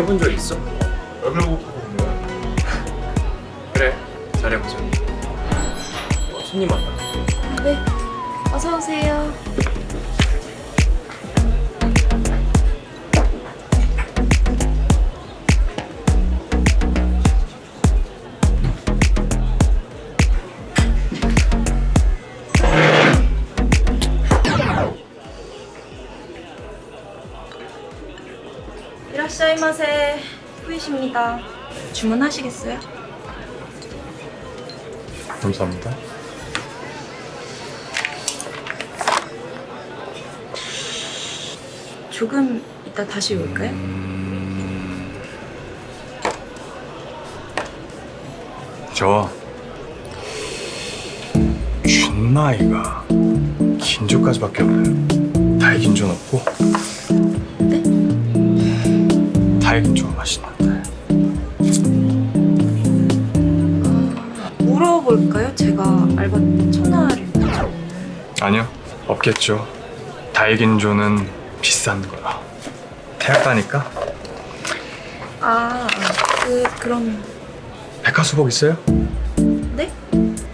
해본 적 있어? 얼굴 보고 온 거야? 그래 잘해보자 어, 손님 왔다 네 어서 오세요 이라시아이마세 후이십니다. 주문하시겠어요? 감사합니다. 조금 이따 다시 올까요? 저 춘나이가 긴조까지밖에 없네요. 달긴조는 없고. 달긴조 맛있는데. 물어볼까요? 제가 알바 첫날이죠. 아니요, 없겠죠. 달긴조는 비싼 거라. 대학 가니까 아, 그 그럼 백화수복 있어요? 네?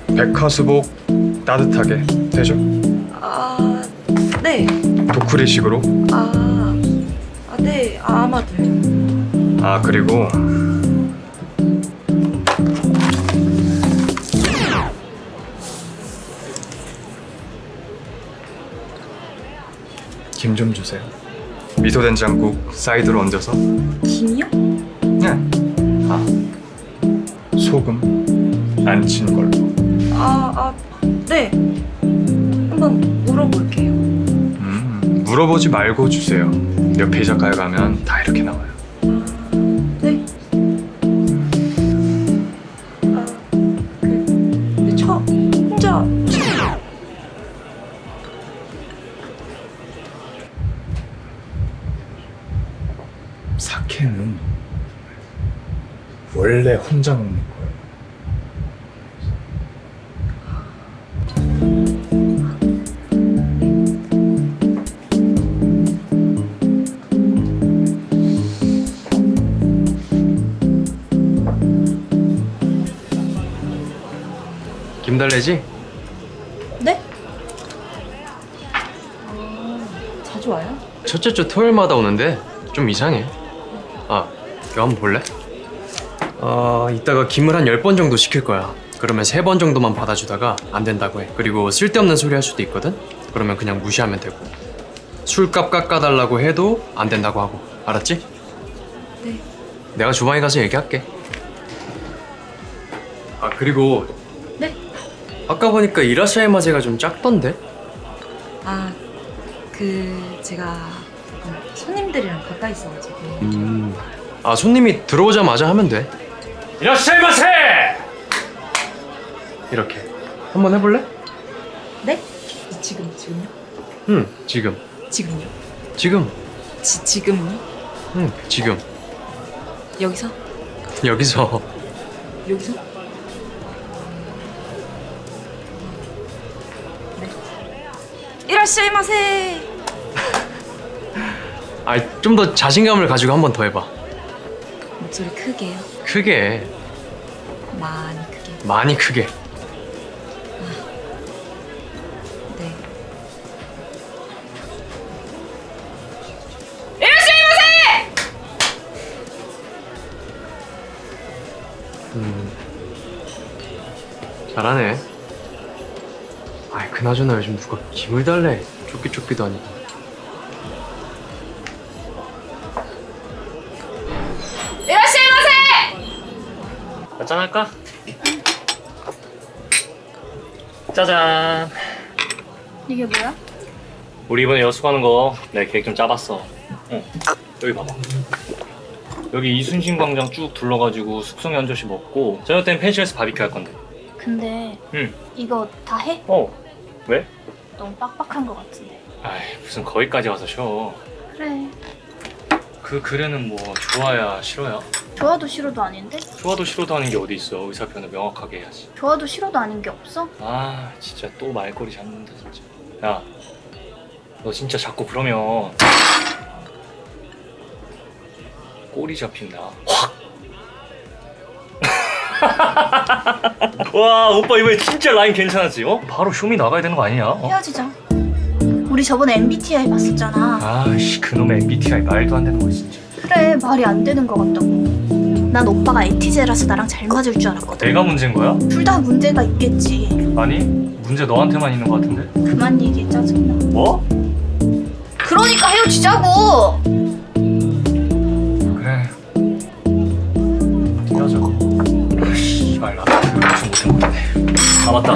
백화수복 따뜻하게 되죠? 아, 네. 도쿠리식으로. 아, 아, 네. 아, 아마도요. 아 그리고 김 좀 주세요. 미소 된장국 사이드로 얹어서. 김이요? 네. 아 소금 안 친 걸로. 아, 아, 네. 한번 물어볼게요. 음 물어보지 말고 주세요. 옆에 이자카야 가면 다 이렇게 나와요. 먹는 거예요. 김달래지? 네? 아, 자주 와요? 첫째 주 토요일마다 오는데 좀 이상해 아 이거 한번 볼래? 어 이따가 김을 한 10번 정도 시킬 거야 그러면 3번 정도만 받아주다가 안 된다고 해 그리고 쓸데없는 소리 할 수도 있거든? 그러면 그냥 무시하면 되고 술값 깎아달라고 해도 안 된다고 하고 알았지? 네. 내가 주방에 가서 얘기할게 아 그리고 네. 아까 보니까 이라샤이 마세가 좀 작던데? 아, 그 제가 손님들이랑 가까이 있어가지고. 음. 아 손님이 들어오자마자 하면 돼. 이라시마세! 이렇게. 한번 해볼래? 네? 지금 지금요? 응. 지금. 지금요? 지금. 지 지금요? 응. 지금. 여기서? 여기서. 여기서? 네. 이라시마세. 아좀 더 자신감을 가지고 한 번 더 해봐. 목소리 크게요. 크게. 많이 크게. 많이 크게. 네. 잘하네. 아이 그나저나 요즘 누가 김을 달래. 쫓기쫓기도 아니고. 한잔 할까? 짜잔. 이게 뭐야? 우리 이번에 여수 가는 거 내가 계획 좀 짜봤어. 응. 여기 봐봐. 여기 이순신 광장 쭉 둘러가지고 숙성에 한 접시 먹고 저녁 때는 펜션에서 바비큐 할 건데. 근데 응. 이거 다 해? 어. 왜? 너무 빡빡한 것 같은데. 아이 무슨 거기까지 와서 쉬어. 그래. 그 글에는 뭐 좋아야 싫어야? 좋아도 싫어도 아닌데? 좋아도 싫어도 하는 게 어디 있어. 의사 표현을 명확하게 해야지. 좋아도 싫어도 아닌 게 없어? 아 진짜 또 말꼬리 잡는다 진짜. 야. 너 진짜 자꾸 그러면 꼬리 잡힌다. 확. 와 오빠 이번에 진짜 라인 괜찮았지? 어? 바로 쇼미 나가야 되는 거 아니냐? 어? 헤어지자. 우리 저번에 MBTI 봤었잖아. 아씨 그놈의 MBTI 말도 안 되는 거 진짜 그래 말이 안 되는 것 같다고. 난 오빠가 에티제라서 나랑 잘 맞을 줄 알았거든. 내가 문제인 거야? 둘 다 문제가 있겠지. 아니 문제 너한테만 있는 거 같은데 그만 얘기해 짜증나. 뭐? 그러니까 헤어지자고. 그래 헤어져 씨발 나도 무슨 못해 못하네 아 맞다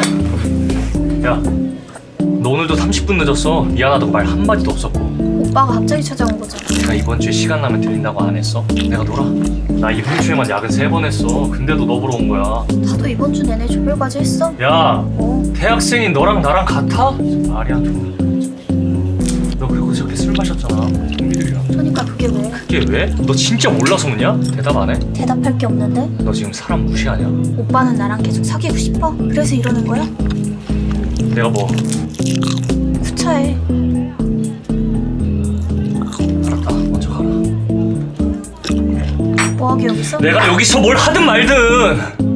야너 오늘도 30분 늦었어 미안하다고 말 한마디도 없었고 오빠가 갑자기 찾아온 거잖아. 내가 이번 주에 시간 나면 들린다고 안 했어? 내가 놀아 나 이번 주에만 야근 세 번 했어 근데도 너 보러 온 거야 나도 이번 주 내내 조별과제 했어. 야 어. 대학생인 너랑 나랑 같아? 말이 안 통해 너 그리고 저렇게 술 마셨잖아 동기들이랑 그러니까 그게 왜? 그게 왜? 너 진짜 몰라서 묻냐? 대답 안 해? 대답할 게 없는데? 너 지금 사람 무시하냐? 오빠는 나랑 계속 사귀고 싶어? 그래서 이러는 거야? 내가 뭐 구차해. 뭐하게 여기서? 내가 여기서 뭘 하든 말든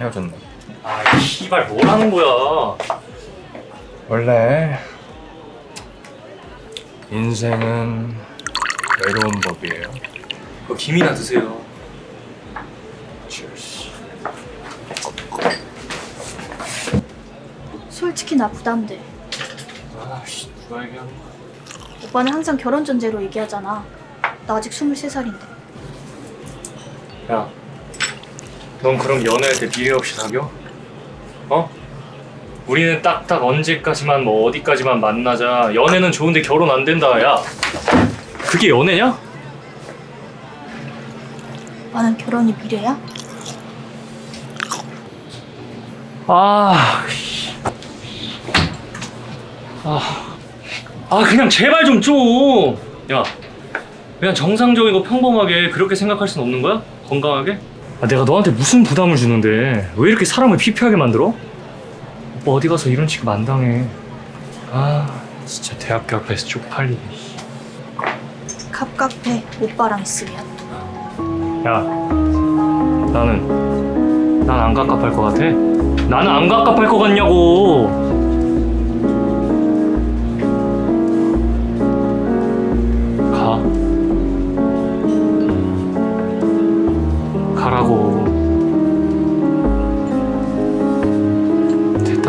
헤어졌네. 아, 씨발 뭘 하는 거야? 원래 인생은 외로운 법이에요. 그 김이나 드세요. Cheers. 솔직히 나 부담돼. 아 씨 누가 얘기하는 거야? 오빠는 항상 결혼 전제로 얘기하잖아. 나 아직 23살인데. 야, 넌 그럼 연애할 때 미래 없이 사겨? 어? 우리는 딱딱 언제까지만 뭐 어디까지만 만나자. 연애는 좋은데 결혼 안 된다. 야, 그게 연애냐? 오빠는 결혼이 미래야? 아, 씨. 아, 아 그냥 제발 좀 줘. 야, 그냥 정상적이고 평범하게 그렇게 생각할 순 없는 거야? 건강하게? 아, 내가 너한테 무슨 부담을 주는데 왜 이렇게 사람을 피폐하게 만들어? 오빠 어디 가서 이런 취급 안 당해. 아, 진짜 대학교 앞에서 쪽팔리네. 갑갑해. 오빠랑 있으면. 야, 나는 난 안 갑갑할 것 같아. 나는 안 갑갑할 것 같냐고.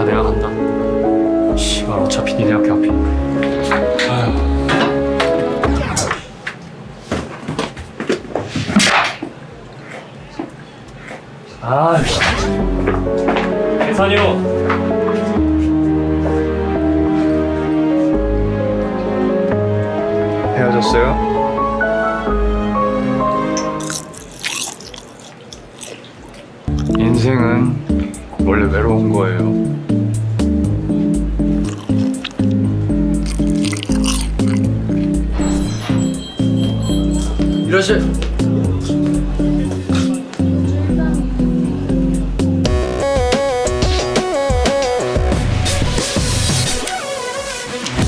다, 내가 간다. 씨발, 어차피 니네 학교 앞이. 아휴. 아, 씨. 계산이요. 헤어졌어요? 인생은 원래 외로운 거예요. 이러시.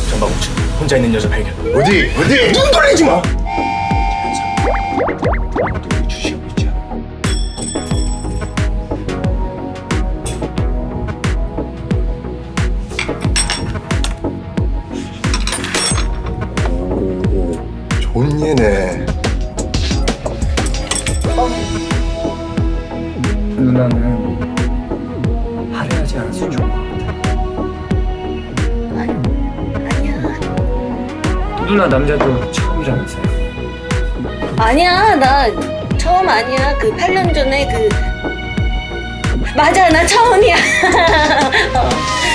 전방 우측 혼자 있는 여자 발견. 어디 어디 눈 돌리지 마. 남자도 처음이라면서요. 아니야, 나 처음 아니야. 그 8년 전에 그. 맞아, 나 처음이야. 어.